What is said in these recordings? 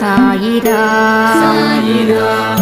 சாயிரா சாயிரா ஓம்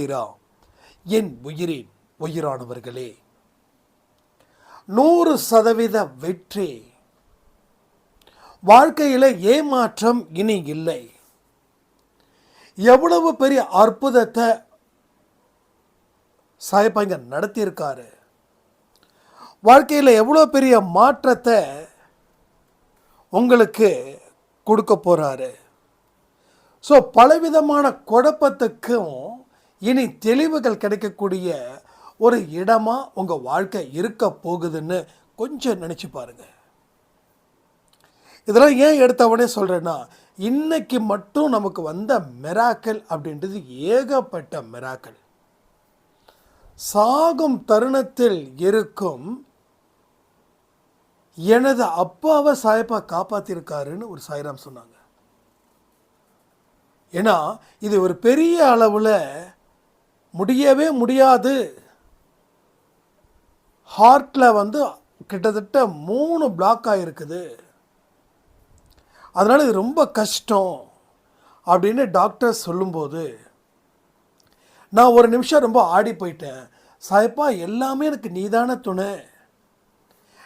சைரா என் உயிரின் உயிரானவர்களே நூறு சதவீத வெற்றி. வாழ்க்கையில் ஏமாற்றம் இனி இல்லை. எவ்வளவு பெரிய அற்புதத்தை சாயப்பாங்க நடத்தியிருக்காரு. வாழ்க்கையில் எவ்வளோ பெரிய மாற்றத்தை உங்களுக்கு கொடுக்க போகிறாரு ஸோ பலவிதமான குழப்பத்துக்கும் இனி தெளிவுகள் கிடைக்கக்கூடிய ஒரு இடமா உங்கள் வாழ்க்கை இருக்க போகுதுன்னு கொஞ்சம் நினச்சி பாருங்க. இதெல்லாம் ஏன் எடுத்தவனே சொல்கிறேன்னா இன்னைக்கு மட்டும் நமக்கு வந்த மெராக்கல் அப்படின்றது ஏகப்பட்ட மெராக்கல் சாகும் தருணத்தில் இருக்கும் எனது அப்பாவை சாயப்பா காப்பாத்திருக்காருன்னு ஒரு சாய்ராம் சொன்னாங்க. ஏன்னா இது ஒரு பெரிய அளவில் முடியவே முடியாது. ஹார்ட்டில் வந்து கிட்டத்தட்ட மூணு பிளாக் ஆகிருக்குது அதனால் இது ரொம்ப கஷ்டம் அப்படின்னு டாக்டர் சொல்லும்போது நான் ஒரு நிமிஷம் ரொம்ப ஆடி போயிட்டேன். சாய்ப்பா எல்லாமே எனக்கு நீதான துணை.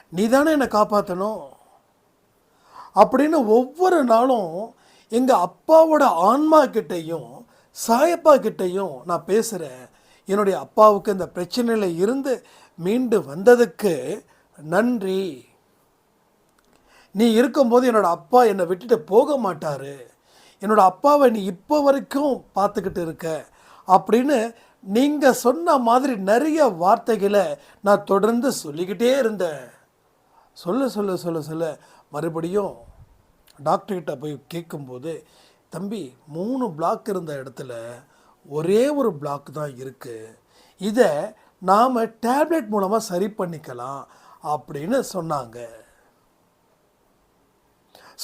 நீதானே என்னை காப்பாற்றணும் அப்படின்னு ஒவ்வொரு நாளும் எங்கள் அப்பாவோட ஆன்மா கிட்டேயும் சாயப்பா கிட்டேயும் நான் பேசுகிறேன் என்னுடைய அப்பாவுக்கு இந்த பிரச்சனையில் இருந்து மீண்டு வந்ததுக்கு நன்றி. நீ இருக்கும்போது என்னோடய அப்பா என்னை விட்டுட்டு போக மாட்டார். என்னோடய அப்பாவை நீ இப்போ வரைக்கும் பார்த்துக்கிட்டு இருக்க. அப்படின்னு நீங்கள் சொன்ன மாதிரி நிறைய வார்த்தைகளை நான் தொடர்ந்து சொல்லிக்கிட்டே இருந்தேன். சொல்ல சொல்ல சொல்ல சொல்ல. மறுபடியும் டாக்டர்கிட்ட போய் கேட்கும்போது தம்பி மூணு பிளாக் இருந்த இடத்துல ஒரே ஒரு பிளாக் தான் இருக்குது இதை நாம் டேப்லெட் மூலமாக சரி பண்ணிக்கலாம் அப்படின்னு சொன்னாங்க.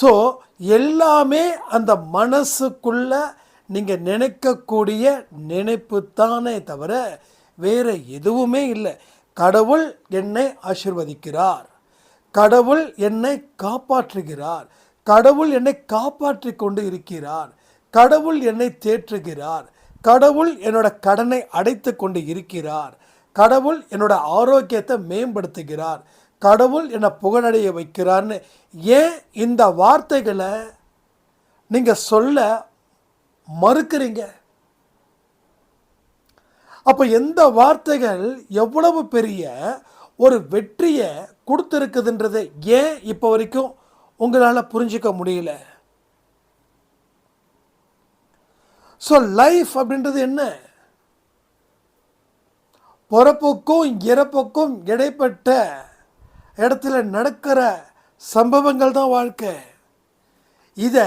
ஸோ எல்லாமே அந்த மனசுக்குள்ள நீங்கள் நினைக்கக்கூடிய நினைப்பு தானே தவிர வேறு எதுவுமே இல்லை. கடவுள் என்னை ஆசிர்வதிக்கிறார். கடவுள் என்னை காப்பாற்றுகிறார். கடவுள் என்னை காப்பாற்றி கொண்டு இருக்கிறார். கடவுள் என்னை தேற்றுகிறார். கடவுள் என்னோட கடனை அடைத்து கொண்டு இருக்கிறார். கடவுள் என்னோட ஆரோக்கியத்தை மேம்படுத்துகிறார். கடவுள் என்னை புகழடைய வைக்கிறார்னு ஏன் இந்த வார்த்தைகளை நீங்கள் சொல்ல மறுக்கிறீங்க? அப்போ எந்த வார்த்தைகள் எவ்வளவு பெரிய ஒரு வெற்றியை கொடுத்துருக்குதுன்றதை ஏன் இப்போ வரைக்கும் உங்களால் புரிஞ்சிக்க முடியல. ஸோ லைஃப் அப்படின்றது என்ன? பிறப்புக்கும் இறப்புக்கும் இடைப்பட்ட இடத்துல நடக்கிற சம்பவங்கள் தான் வாழ்க்கை. இதை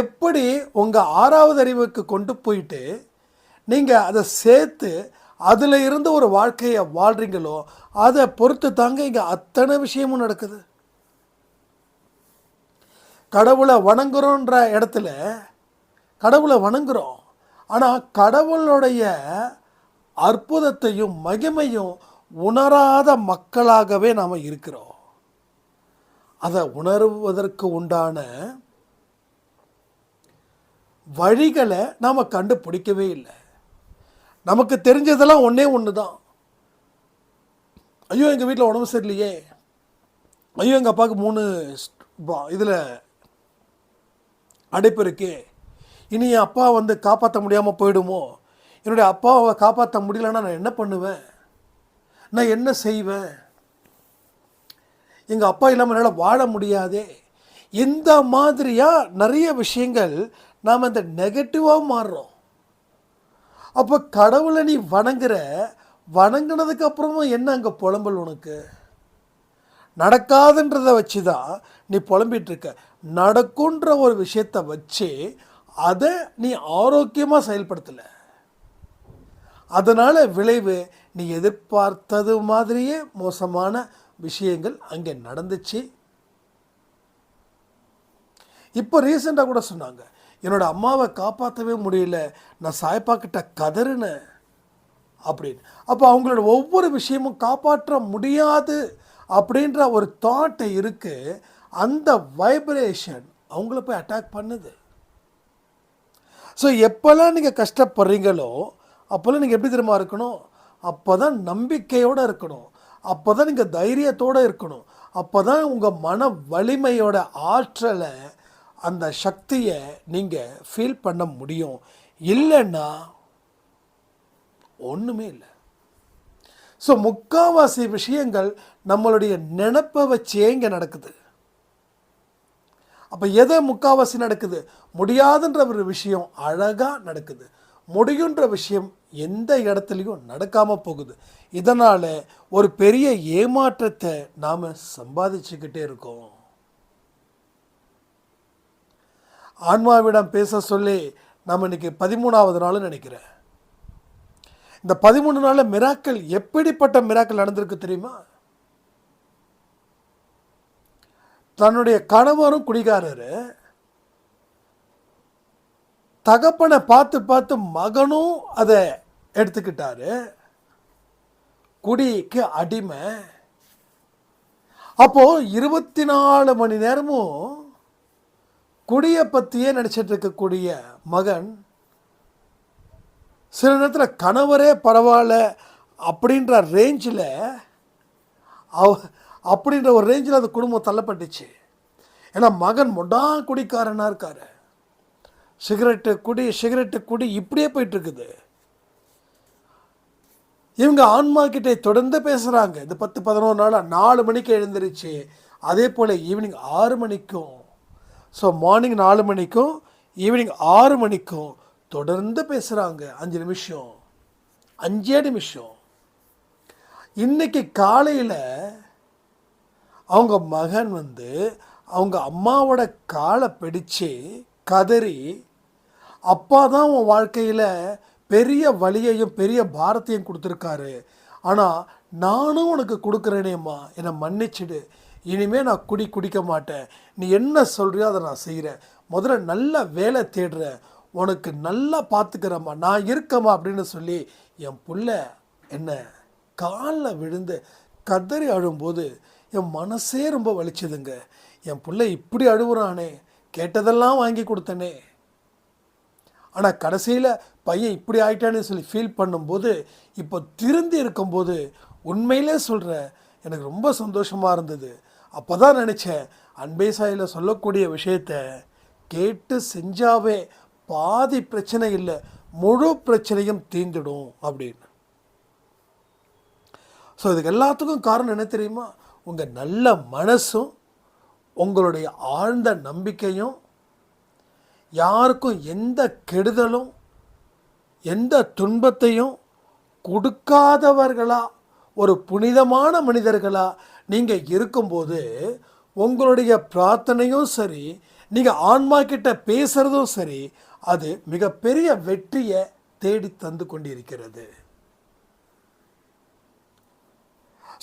எப்படி உங்கள் ஆறாவது அறிவுக்கு கொண்டு போயிட்டு நீங்கள் அதை சேர்த்து அதில் இருந்து ஒரு வாழ்க்கையை வாழ்கிறீங்களோ அதை பொறுத்து தாங்க இங்கே அத்தனை விஷயமும் நடக்குது. கடவுளை வணங்குறோன்ற இடத்துல கடவுளை வணங்குறோம். ஆனால் கடவுளுடைய அற்புதத்தையும் மகிமையும் உணராத மக்களாகவே நாம் இருக்கிறோம். அதை உணர்வதற்கு உண்டான வழிகளை நாம் கண்டுபிடிக்கவே இல்லை. நமக்கு தெரிஞ்சதெல்லாம் ஒன்றே ஒன்று தான் ஐயோ எங்கள் வீட்டில் உடம்பு சரியில்லையே. ஐயோ எங்கள் அப்பாவுக்கு மூணு இதில் அடைப்பு இருக்கே இனி என் அப்பா வந்து காப்பாற்ற முடியாமல் போயிடுமோ? என்னுடைய அப்பாவை காப்பாற்ற முடியலன்னா நான் என்ன பண்ணுவேன்? நான் என்ன செய்வேன்? எங்கள் அப்பா இல்லாமல் என்னால் வாழ முடியாதே. இந்த மாதிரியாக நிறைய விஷயங்கள் நாம் இந்த நெகட்டிவாக மாறுறோம். அப்போ கடவுளை நீ வணங்குற வணங்கினதுக்கு அப்புறமும் என்ன அங்கே புலம்பல் உனக்கு? நடக்காதுன்றதை வச்சு தான் நீ புலம்பிகிட்ருக்க நடக்குன்ற ஒரு விஷயத்தை வச்சு அதை நீ ஆரோக்கியமாக செயல்படுத்தலை. அதனால் விளைவு நீ எதிர்பார்த்தது மாதிரியே மோசமான விஷயங்கள் அங்கே நடந்துச்சு. இப்போ ரீசெண்டாக கூட சொன்னாங்க என்னோடய அம்மாவை காப்பாற்றவே முடியல நான் சாய்ப்பா கிட்ட கதறினேன் அப்படின்னு. அப்போ அவங்களோட ஒவ்வொரு விஷயமும் காப்பாற்ற முடியாது அப்படின்ற ஒரு தாட் இருக்கு அந்த வைப்ரேஷன் அவங்கள போய் அட்டாக் பண்ணுது. ஸோ எப்போல்லாம் நீங்கள் கஷ்டப்படுறீங்களோ அப்போல்லாம் நீங்கள் எப்படி திரும்ப இருக்கணும்? அப்போ தான் நம்பிக்கையோடு இருக்கணும். அப்போ தான் நீங்கள் தைரியத்தோடு இருக்கணும். அப்போ தான் உங்கள் மன வலிமையோட ஆற்றலை அந்த சக்தியை நீங்கள் ஃபீல் பண்ண முடியும். இல்லைன்னா ஒன்றுமே இல்லை. ஸோ முக்காவாசி விஷயங்கள் நம்மளுடைய நினப்பை வச்சே இங்கே நடக்குது. அப்போ எதை முக்காவாசி நடக்குது? முடியாதுன்ற ஒரு விஷயம் அழகாக நடக்குது. முடியுன்ற விஷயம் எந்த இடத்துலையும் நடக்காமல் போகுது. இதனால் ஒரு பெரிய ஏமாற்றத்தை நாம் சம்பாதிச்சுக்கிட்டே இருக்கோம். ஆன்மாவிடம் பேச சொல்லி நம்ம இன்னைக்கு பதிமூணாவது நாள் நினைக்கிறேன். இந்த பதிமூணு நாளில் மிராக்கள் எப்படிப்பட்ட மிராக்கள் நடந்திருக்கு தெரியுமா? தன்னுடைய கணவரும் குடிகாரரு. தகப்பனை பார்த்து பார்த்து மகனும் அதை எடுத்துக்கிட்டாரு. குடிக்கு அடிமை. அப்போ இருபத்தி நாலு மணி நேரமும் குடியை பற்றியே நினச்சிட்டு இருக்கக்கூடிய மகன் சில நேரத்தில் கணவரே பரவாயில்ல அப்படின்ற ரேஞ்சில் அவ அப்படின்ற ஒரு ரேஞ்சில் அந்த குடும்பம் தள்ளப்பட்டுச்சு. ஏன்னா மகன் மொடா குடிக்காரனாக இருக்கார். சிகரெட்டு குடி சிகரெட்டு குடி இப்படியே போயிட்டுருக்குது. இவங்க ஆன்மா கிட்டே தொடர்ந்து பேசுகிறாங்க இந்த பத்து பதினோரு நாளாக நாலு மணிக்கு எழுந்திருச்சு. அதே போல் ஈவினிங் ஆறு மணிக்கும் ஸோ மார்னிங் நாலு மணிக்கும் ஈவினிங் ஆறு மணிக்கும் தொடர்ந்து பேசுகிறாங்க அஞ்சு நிமிஷம். அஞ்சே நிமிஷம். இன்னைக்கு காலையில் அவங்க மகன் வந்து அவங்க அம்மாவோட காலை பிடிச்சு கதறி அப்பா தான் உன் வாழ்க்கையில் பெரிய வழியையும் பெரிய பாரத்தையும் கொடுத்துருக்காரு. ஆனால் நானும் உனக்கு கொடுக்குறேனேம்மா. என்னை மன்னிச்சிடு. இனிமேல் நான் குடி குடிக்க மாட்டேன். நீ என்ன சொல்கிறியோ அதை நான் செய்கிறேன் முதல்ல நல்ல வேலை தேடுறேன் உனக்கு நல்லா பார்த்துக்கிறேம்மா நான் இருக்கம்மா அப்படின்னு சொல்லி என் புள்ள என்ன காலில் விழுந்து கதறி அழும்போது என் மனசே ரொம்ப வலிச்சதுங்க. என் புள்ள இப்படி அழுகுறானே கேட்டதெல்லாம் வாங்கி கொடுத்தனே. ஆனால் கடைசியில் பையன் இப்படி ஆயிட்டான்னு சொல்லி ஃபீல் பண்ணும்போது இப்போ திருந்தி இருக்கும்போது உண்மையிலே சொல்கிறேன் எனக்கு ரொம்ப சந்தோஷமாக இருந்தது. அப்போ தான் நினச்சேன் அன்பே சாயில் சொல்லக்கூடிய விஷயத்த கேட்டு செஞ்சாவே பாதி பிரச்சனை இல்லை முழு பிரச்சனையும் தீர்ந்துடும் அப்படின்னு. ஸோ இதுக்கு எல்லாத்துக்கும் காரணம் என்ன தெரியுமா? உங்கள் நல்ல மனசும் உங்களுடைய ஆழ்ந்த நம்பிக்கையும் யாருக்கும் எந்த கெடுதலும் எந்த துன்பத்தையும் கொடுக்காதவர்களா ஒரு புனிதமான மனிதர்களாக நீங்கள் இருக்கும்போது உங்களுடைய பிரார்த்தனையும் சரி நீங்கள் ஆன்மா கிட்ட பேசுகிறதும் சரி அது மிகப்பெரிய வெற்றியை தேடி தந்து கொண்டிருக்கிறது.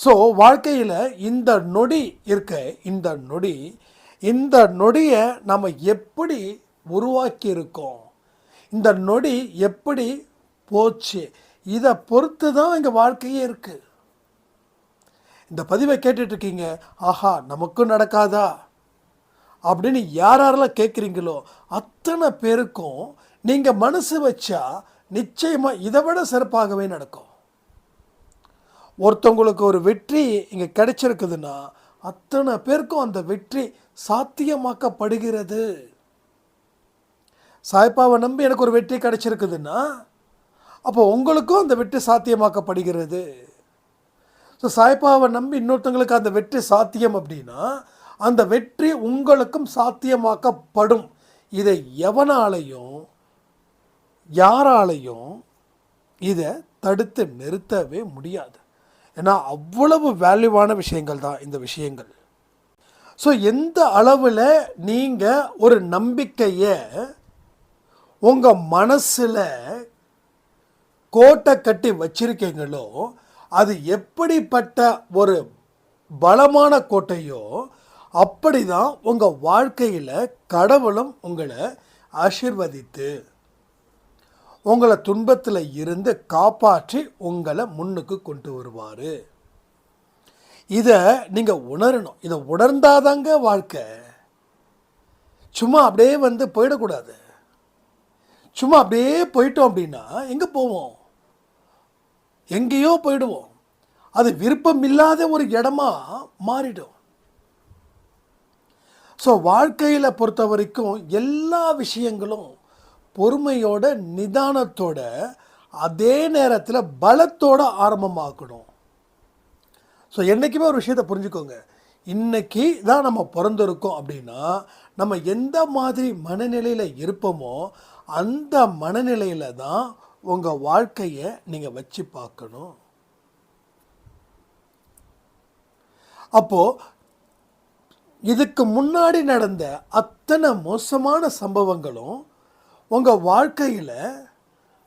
ஸோ வாழ்க்கையில் இந்த நொடி இருக்க இந்த நொடி இந்த நொடியை நம்ம எப்படி உருவாக்கியிருக்கோம்? இந்த நொடி எப்படி போச்சு? இதை பொறுத்து தான் எங்கள் வாழ்க்கையே இருக்குது இந்த பதிவை கேட்டுட்ருக்கீங்க ஆஹா நமக்கும் நடக்காதா? அப்படின்னு யார் யாரெல்லாம் கேட்குறீங்களோ அத்தனை பேருக்கும் நீங்கள் மனசு வச்சா நிச்சயமாக இதை விட சிறப்பாகவே நடக்கும். ஒருத்தவங்களுக்கு ஒரு வெற்றி இங்கே கிடைச்சிருக்குதுன்னா அத்தனை பேருக்கும் அந்த வெற்றி சாத்தியமாக்கப்படுகிறது. சாய்ப்பாவை நம்பி எனக்கு ஒரு வெற்றி கிடைச்சிருக்குதுன்னா அப்போ உங்களுக்கும் அந்த வெற்றி சாத்தியமாக்கப்படுகிறது. ஸோ சாய்பாவை நம்பி இன்னொருத்தவங்களுக்கு அந்த வெற்றி சாத்தியம் அப்படின்னா அந்த வெற்றி உங்களுக்கும் சாத்தியமாக்கப்படும். இதை எவனாலையும் யாராலையும் இதை தடுத்து நிறுத்தவே முடியாது. ஏன்னா அவ்வளவு வேல்யூவான விஷயங்கள் தான் இந்த விஷயங்கள். ஸோ எந்த அளவில் நீங்கள் ஒரு நம்பிக்கையை உங்கள் மனசில் கோட்டை கட்டி வச்சிருக்கீங்களோ அது எப்படிப்பட்ட ஒரு பலமான கோட்டையோ அப்படி தான் உங்கள் வாழ்க்கையில் கடவுளும் உங்களை ஆசிர்வதித்து உங்களை துன்பத்தில் இருந்து காப்பாற்றி உங்களை முன்னுக்கு கொண்டு வருவார். இதை நீங்கள் உணரணும். இதை உணர்ந்தாதாங்க வாழ்க்கை. சும்மா அப்படியே வந்து போயிடக்கூடாது. சும்மா அப்படியே போயிட்டோம் அப்படின்னா எங்கே போவோம்? எங்கேயோ போயிடுவோம். அது விருப்பம் இல்லாத ஒரு இடமா மாறிடும். ஸோ வாழ்க்கையில் பொறுத்த வரைக்கும் எல்லா விஷயங்களும் பொறுமையோட நிதானத்தோட அதே நேரத்தில் பலத்தோட ஆரம்பமாக்கணும். ஸோ என்றைக்குமே ஒரு விஷயத்தை புரிஞ்சுக்கோங்க. இன்னைக்கு தான் நம்ம பிறந்திருக்கோம் அப்படின்னா நம்ம எந்த மாதிரி மனநிலையில் இருப்போமோ அந்த மனநிலையில் தான் உங்கள் வாழ்க்கையை நீங்கள் வச்சு பார்க்கணும். அப்போது இதுக்கு முன்னாடி நடந்த அத்தனை மோசமான சம்பவங்களும் உங்கள் வாழ்க்கையில்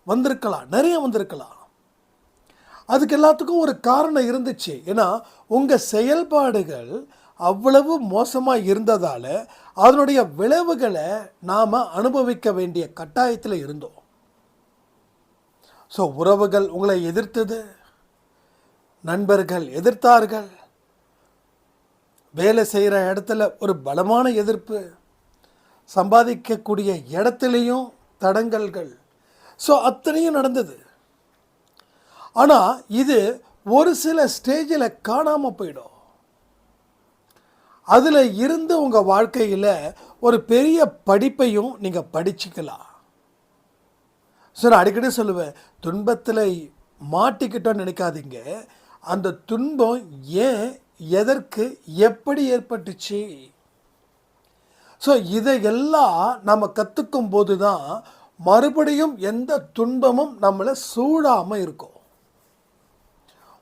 வந்திருக்கலாம் நிறைய வந்திருக்கலாம். அதுக்கு எல்லாத்துக்கும் ஒரு காரணம் இருந்துச்சு. ஏன்னா உங்கள் செயல்பாடுகள் அவ்வளவு மோசமாக இருந்ததால் அதனுடைய விளைவுகளை நாம் அனுபவிக்க வேண்டிய கட்டாயத்தில் இருந்தோம். ஸோ உறவுகள் உங்களை எதிர்த்தது நண்பர்கள் எதிர்த்தார்கள் வேலை செய்கிற இடத்துல ஒரு பலமான எதிர்ப்பு சம்பாதிக்கக்கூடிய இடத்துலையும் தடங்கல்கள். ஸோ அத்தனையும் நடந்தது. ஆனால் இது ஒரு சில ஸ்டேஜில் காணாமல் போயிடும். அதில் இருந்து உங்கள் வாழ்க்கையில் ஒரு பெரிய படிப்பையும் நீங்கள் படிச்சுக்கலாம். ஸோ நான் அடிக்கடி சொல்லுவேன் துன்பத்தில் மாட்டிக்கிட்டோன்னு நினைக்காதீங்க. அந்த துன்பம் ஏன் எதற்கு எப்படி ஏற்பட்டுச்சு? ஸோ இதையெல்லாம் நம்ம கற்றுக்கும் போது தான் மறுபடியும் எந்த துன்பமும் நம்மளை சூடாமல் இருக்கும்.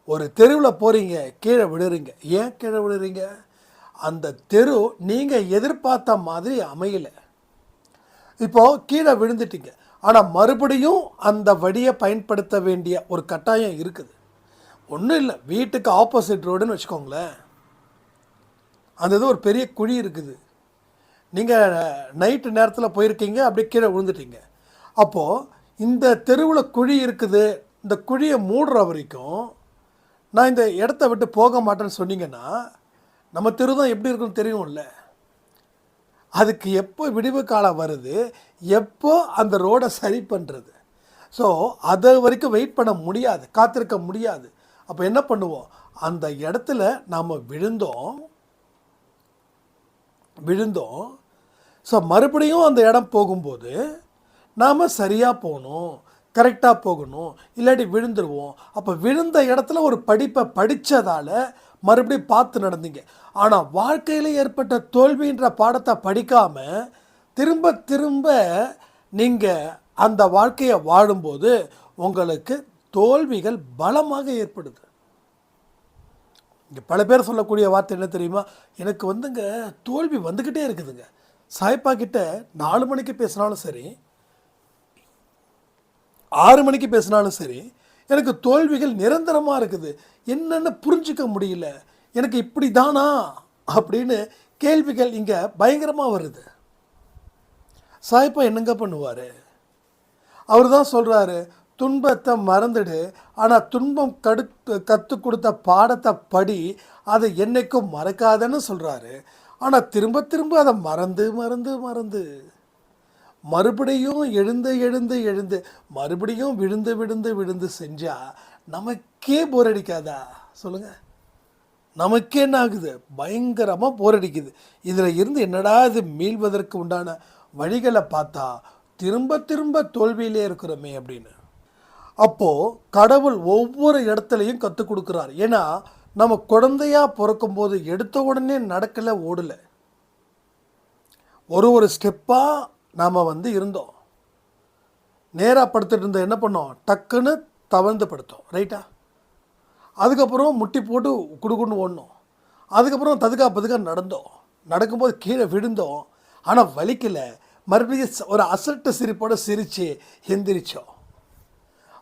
ஒரு தெருவில் போகிறீங்க கீழே விழுறீங்க. ஏன் கீழே விழுறீங்க? அந்த தெரு நீங்கள் எதிர்பார்த்த மாதிரி அமையலை. இப்போது கீழே விழுந்துட்டீங்க. ஆனால் மறுபடியும் அந்த வழியை பயன்படுத்த வேண்டிய ஒரு கட்டாயம் இருக்குது. ஒன்றும் இல்லை. வீட்டுக்கு ஆப்போசிட் ரோடுன்னு வச்சுக்கோங்களேன். அந்த இது ஒரு பெரிய குழி இருக்குது. நீங்கள் நைட்டு நேரத்தில் போயிருக்கீங்க அப்படியே கீழே விழுந்துட்டீங்க. அப்போது இந்த தெருவில் குழி இருக்குது. இந்த குழியை மூடுற வரைக்கும் நான் இந்த இடத்த விட்டு போக மாட்டேன்னு சொன்னீங்கன்னா நம்ம தெரு தான் எப்படி இருக்குன்னு தெரியும்ல. அதுக்கு எப்போ விடிவு காலம் வருது எப்போ அந்த ரோடை சரி பண்ணுறது ஸோ அது வரைக்கும் வெயிட் பண்ண முடியாது காத்திருக்க முடியாது. அப்போ என்ன பண்ணுவோம்? அந்த இடத்துல நாம் விழுந்தோம். விழுந்தோம். ஸோ மறுபடியும் அந்த இடம் போகும்போது நாம் சரியாக போகணும் கரெக்டாக போகணும் இல்லாட்டி விழுந்துருவோம். அப்போ விழுந்த இடத்துல ஒரு படிப்பை படித்ததால் மறுபடியும் பார்த்து நடந்தீங்க. ஆனால் வாழ்க்கையில் ஏற்பட்ட தோல்வின்ற பாடத்தை படிக்காமல் திரும்ப திரும்ப நீங்கள் அந்த வாழ்க்கையை வாழும்போது உங்களுக்கு தோல்விகள் பலமாக ஏற்படுது. இங்கே பல பேர் சொல்லக்கூடிய வார்த்தை என்ன தெரியுமா? எனக்கு வந்துங்க தோல்வி வந்துக்கிட்டே இருக்குதுங்க. சாய்ப்பா கிட்ட நாலு மணிக்கு பேசினாலும் சரி ஆறு மணிக்கு பேசினாலும் சரி எனக்கு தோல்விகள் நிரந்தரமாக இருக்குது. என்னென்னு புரிஞ்சிக்க முடியல. எனக்கு இப்படி தானா அப்படின்னு கேள்விகள் இங்கே பயங்கரமாக வருது. சாய்ப்பா என்னங்க பண்ணுவார்? அவர் தான் சொல்கிறாரு துன்பத்தை மறந்துடு. ஆனால் துன்பம் கடுத்து கற்றுக் கொடுத்த பாடத்தை படி அதை என்னைக்கும் மறக்காதன்னு சொல்கிறாரு ஆனால் திரும்ப திரும்ப அதை மறந்து மறந்து மறந்து. மறுபடியும் எழுந்து எழுந்து எழுந்து மறுபடியும் விழுந்து விழுந்து விழுந்து செஞ்சால் நமக்கே போர் அடிக்காதா? சொல்லுங்கள் நமக்கே என்ன ஆகுது? பயங்கரமாக போர் அடிக்குது. இதில் இருந்து என்னடா இது மீள்வதற்கு உண்டான வழிகளை பார்த்தா திரும்ப திரும்ப தோல்வியிலே இருக்கிறோமே அப்படின்னு. அப்போது கடவுள் ஒவ்வொரு இடத்துலையும் கற்றுக் கொடுக்குறார். ஏன்னா நம்ம குழந்தையா பிறக்கும்போது எடுத்த உடனே நடக்கலை ஓடலை. ஒரு ஒரு ஸ்டெப்பாக நாம் வந்து இருந்தோம். நேராக படுத்துட்டு இருந்த என்ன பண்ணோம்? டக்குன்னு தவழ்ந்து படுத்தோம். ரைட்டா? அதுக்கப்புறம் முட்டி போட்டு குடுக்குன்னு ஓடணும் அதுக்கப்புறம் ததுக்கா பதுக்கா நடந்தோம். நடக்கும்போது கீழே விழுந்தோம். ஆனால் வலிக்கலை. மறுபடியும் ஒரு அசட்டு சிரிப்போடு சிரித்து எந்திரிச்சோம்.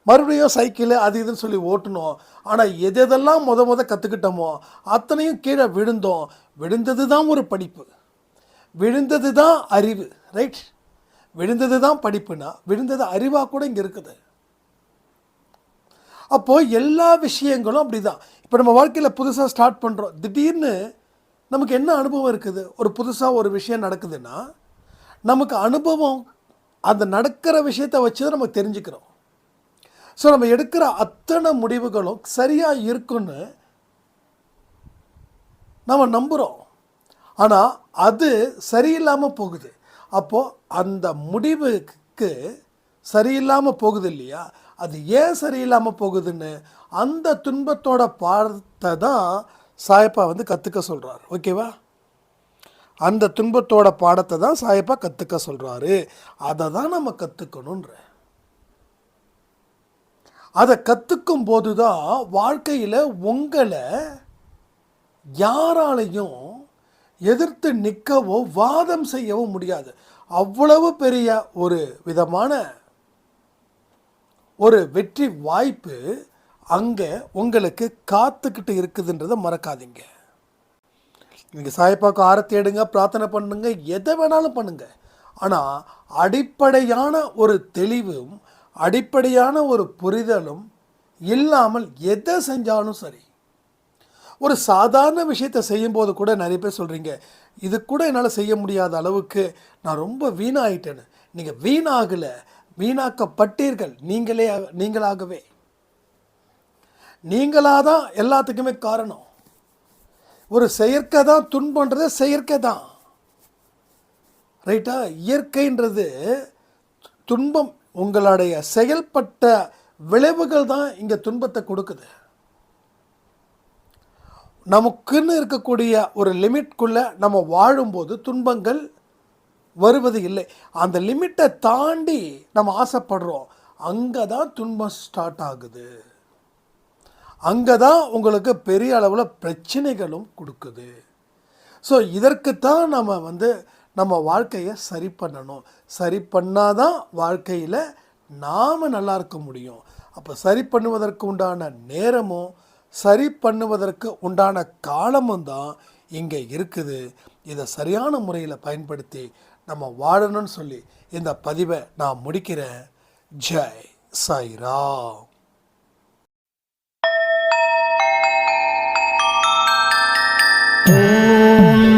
மறுபடியும் சைக்கிள் அது இதுன்னு சொல்லி ஓட்டணும் ஆனால் எதெதெல்லாம் எதெல்லாம் முத முத கற்றுக்கிட்டோமோ அத்தனையும் கீழே விழுந்தோம். விழுந்தது தான் ஒரு படிப்பு. விழுந்தது தான் அறிவு ரைட் விழுந்தது தான் படிப்புனா விழுந்தது அறிவாக கூட இங்கே இருக்குது. அப்போது எல்லா விஷயங்களும் அப்படி தான் இப்போ நம்ம வாழ்க்கையில் புதுசாக ஸ்டார்ட் பண்ணுறோம் திடீர்னு நமக்கு என்ன அனுபவம் இருக்குது? ஒரு புதுசாக ஒரு விஷயம் நடக்குதுன்னா நமக்கு அனுபவம் அந்த நடக்கிற விஷயத்தை வச்சு தான் நம்ம தெரிஞ்சுக்கிறோம். ஸோ நம்ம எடுக்கிற அத்தனை முடிவுகளும் சரியாக இருக்குன்னு நம்ம நம்புகிறோம் ஆனால் அது சரியில்லாமல் போகுது. அப்போது அந்த முடிவுக்கு சரியில்லாமல் போகுது இல்லையா? அது ஏன் சரியில்லாமல் போகுதுன்னு அந்த துன்பத்தோட பாடத்தை தான் சாயப்பா வந்து கற்றுக்க சொல்கிறார் ஓகேவா அந்த துன்பத்தோட பாடத்தை தான் சாயப்பா கற்றுக்க சொல்கிறாரு அதை தான் நம்ம கற்றுக்கணுன்ற அதை கற்றுக்கும் போது தான் வாழ்க்கையில் உங்களை யாராலையும் எதிர்த்து நிற்கவோ வாதம் செய்யவோ முடியாது. அவ்வளவு பெரிய ஒரு விதமான ஒரு வெற்றி வாய்ப்பு அங்கே உங்களுக்கு காத்துக்கிட்டு இருக்குதுன்றதை மறக்காதீங்க. நீங்கள் சாயப்பாக்கு ஆரத்தி எடுங்க பிரார்த்தனை பண்ணுங்க எதை வேணாலும் பண்ணுங்க. ஆனால் அடிப்படையான ஒரு தெளிவும் அடிப்படையான ஒரு புரிதலும் இல்லாமல் எதை செஞ்சாலும் சரி. ஒரு சாதாரண விஷயத்தை செய்யும்போது கூட நிறைய பேர் சொல்கிறீங்க இது கூட என்னால் செய்ய முடியாத அளவுக்கு நான் ரொம்ப வீணாயிட்டேன்னு. நீங்கள் வீணாகலை வீணாக்கப்பட்டீர்கள் நீங்களே நீங்களாகவே. நீங்களாக தான் எல்லாத்துக்குமே காரணம். ஒரு செயற்கை தான் துன்பன்றது செயற்கை தான். ரைட்டா? இயற்கைன்றது துன்பம் உங்களுடைய செயல்பட்ட விளைவுகள் தான் இங்கே துன்பத்தை கொடுக்குது. நமக்குன்னு இருக்கக்கூடிய ஒரு லிமிட்குள்ளே நம்ம வாழும்போது துன்பங்கள் வருவது இல்லை. அந்த லிமிட்டை தாண்டி நம்ம ஆசைப்படுறோம். அங்கே தான் துன்பம் ஸ்டார்ட் ஆகுது. அங்கே தான் உங்களுக்கு பெரிய அளவில் பிரச்சனைகளும் கொடுக்குது. ஸோ இதற்குத்தான் நம்ம வந்து நம்ம வாழ்க்கையை சரி பண்ணணும். சரி பண்ணாதான் வாழ்க்கையில் நாம் நல்லா இருக்க முடியும். அப்போ சரி பண்ணுவதற்கு உண்டான நேரமும் சரி பண்ணுவதற்கு உண்டான காலமும் தான் இங்கே இருக்குது. இதை சரியான முறையில் பயன்படுத்தி நம்ம வாழணும்னு சொல்லி இந்த பதிவை நான் முடிக்கிறேன். ஜெய் சாய்ராம். ஓம்